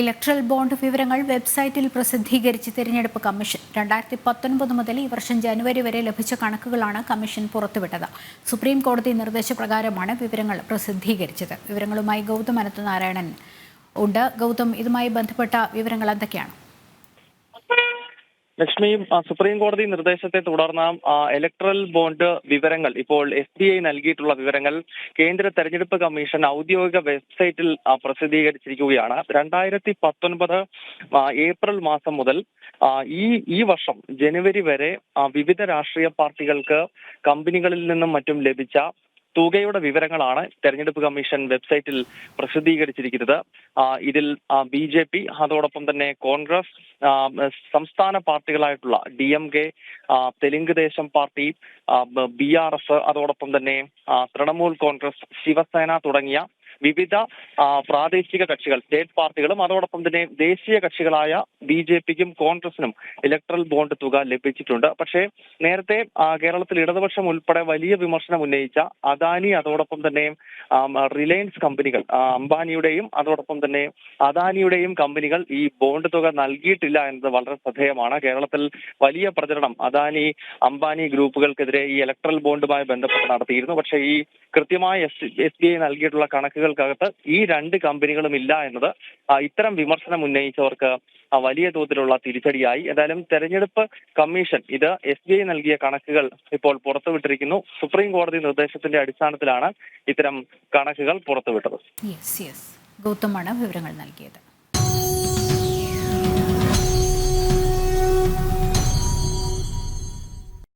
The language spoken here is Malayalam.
ഇലക്ട്രൽ ബോണ്ട് വിവരങ്ങൾ വെബ്സൈറ്റിൽ പ്രസിദ്ധീകരിച്ച് തിരഞ്ഞെടുപ്പ് കമ്മീഷൻ. രണ്ടായിരത്തി പത്തൊൻപത് മുതൽ ഈ വർഷം ജനുവരി വരെ ലഭിച്ച കണക്കുകളാണ് കമ്മീഷൻ പുറത്തുവിട്ടത്. സുപ്രീം കോടതി നിർദ്ദേശപ്രകാരമാണ് വിവരങ്ങൾ പ്രസിദ്ധീകരിച്ചത്. വിവരങ്ങളുമായി ഗൗതം അനന്തനാരായണൻ ഉണ്ട്. ഗൗതം ഇതുമായി ബന്ധപ്പെട്ട വിവരങ്ങൾ എന്തൊക്കെയാണ്? ലക്ഷ്മിയും സുപ്രീം കോടതി നിർദ്ദേശത്തെ തുടർന്ന് ഇലക്ട്രൽ ബോണ്ട് വിവരങ്ങൾ ഇപ്പോൾ എസ് ബി ഐ നൽകിയിട്ടുള്ള വിവരങ്ങൾ കേന്ദ്ര തെരഞ്ഞെടുപ്പ് കമ്മീഷൻ ഔദ്യോഗിക വെബ്സൈറ്റിൽ പ്രസിദ്ധീകരിച്ചിരിക്കുകയാണ്. രണ്ടായിരത്തി പത്തൊൻപത് ഏപ്രിൽ മാസം മുതൽ ഈ ഈ വർഷം ജനുവരി വരെ വിവിധ രാഷ്ട്രീയ പാർട്ടികൾക്ക് കമ്പനികളിൽ നിന്നും മറ്റും ലഭിച്ച തുകയുടെ വിവരങ്ങളാണ് തെരഞ്ഞെടുപ്പ് കമ്മീഷൻ വെബ്സൈറ്റിൽ പ്രസിദ്ധീകരിച്ചിരിക്കുന്നത്. ഇതിൽ ബി ജെ പി അതോടൊപ്പം തന്നെ കോൺഗ്രസ് സംസ്ഥാന പാർട്ടികളായിട്ടുള്ള D M K Telugu Desam party B R S അതോടൊപ്പം തന്നെ തൃണമൂൽ കോൺഗ്രസ് ശിവസേന തുടങ്ങിയ വിവിധ പ്രാദേശിക കക്ഷികൾ സ്റ്റേറ്റ് പാർട്ടികളും അതോടൊപ്പം തന്നെ ദേശീയ കക്ഷികളായ ബി ജെ പിക്കും കോൺഗ്രസിനും ഇലക്ട്രൽ ബോണ്ട് തുക ലഭിച്ചിട്ടുണ്ട്. പക്ഷേ നേരത്തെ കേരളത്തിൽ ഇടതുപക്ഷം ഉൾപ്പെടെ വലിയ വിമർശനം ഉന്നയിച്ച അദാനി അതോടൊപ്പം തന്നെ റിലയൻസ് കമ്പനികൾ അംബാനിയുടെയും അതോടൊപ്പം തന്നെ അദാനിയുടെയും കമ്പനികൾ ഈ ബോണ്ട് തുക നൽകിയിട്ടില്ല എന്നത് വളരെ ശ്രദ്ധേയമാണ്. കേരളത്തിൽ വലിയ പ്രചരണം അദാനി അംബാനി ഗ്രൂപ്പുകൾക്കെതിരെ ഈ ഇലക്ട്രൽ ബോണ്ടുമായി ബന്ധപ്പെട്ട് നടത്തിയിരുന്നു. പക്ഷേ ഈ കൃത്യമായ എസ് ബി ഐ നൽകിയിട്ടുള്ള കണക്കുകൾക്കകത്ത് ഈ രണ്ട് കമ്പനികളും ഇല്ല എന്നത് ഇത്തരം വിമർശനം ഉന്നയിച്ചവർക്ക് വലിയ തോതിലുള്ള തിരിച്ചടിയായി. എന്തായാലും തെരഞ്ഞെടുപ്പ് കമ്മീഷൻ ഇത് എസ് ബി ഐ നൽകിയ കണക്കുകൾ ഇപ്പോൾ പുറത്തുവിട്ടിരിക്കുന്നു. സുപ്രീം കോടതി നിർദ്ദേശത്തിന്റെ അടിസ്ഥാനത്തിലാണ് ഇത്തരം കണക്കുകൾ പുറത്തുവിട്ടത്. ഗൗതമാണ് വിവരങ്ങൾ നൽകിയത്.